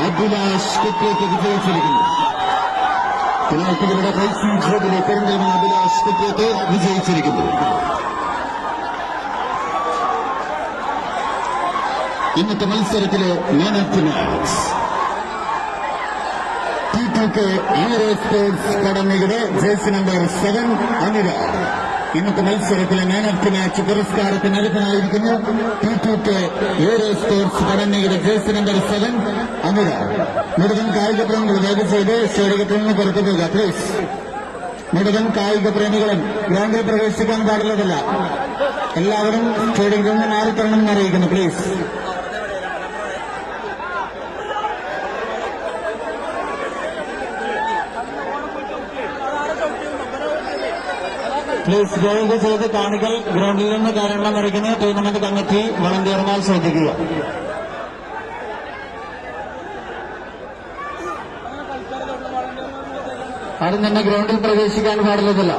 അഭിലാഷ് കുട്ടിയൊക്കെ വിജയിച്ചിരിക്കുന്നു പെനാൽറ്റികളുടെ റൈസിംഗ് ജോബിലെ പെരിന്തൽമണ്ണ അഭിലാഷ് കുട്ടിയൊക്കെ വിജയിച്ചിരിക്കുന്നു ഇന്നത്തെ മത്സരത്തിലെ man of the match T two K aero sports കടമയുടെ jersey number seven അനിര ഇന്നത്തെ മത്സരത്തിലെ മാൻ ഓഫ് ദി മാച്ച് പുരസ്കാരത്തിന് അർഹനായിരിക്കുന്നു T two K arrow sports കടമയുടെ jersey number seven Amitha. മുഴുവൻ കായിക പ്രേമികൾ ദയവ് ചെയ്ത് സ്റ്റേഡിയത്തിൽ നിന്ന് പുറത്തു പോകുക പ്ലീസ് മുഴുവൻ കായിക പ്രേമികളും ഗ്രൗണ്ടിൽ പ്രവേശിക്കാൻ പാടുള്ളതല്ല. എല്ലാവരും സ്റ്റേഡിയത്തിൽ നിന്ന് മാറിത്തരണം എന്ന് അറിയിക്കുന്നു. പ്ലീസ് പ്ലീസ് ദയവ് ചെയ്ത് കാണികൾ ഗ്രൗണ്ടിൽ നിന്ന് കാരണം അറിയിക്കുന്നത് ടൂർണമെന്റ് കമ്മിറ്റി വളണ്ടിയർമാർ ശ്രദ്ധിക്കുക ആരും തന്നെ ഗ്രൗണ്ടിൽ പ്രവേശിക്കാൻ പാടുള്ളതല്ല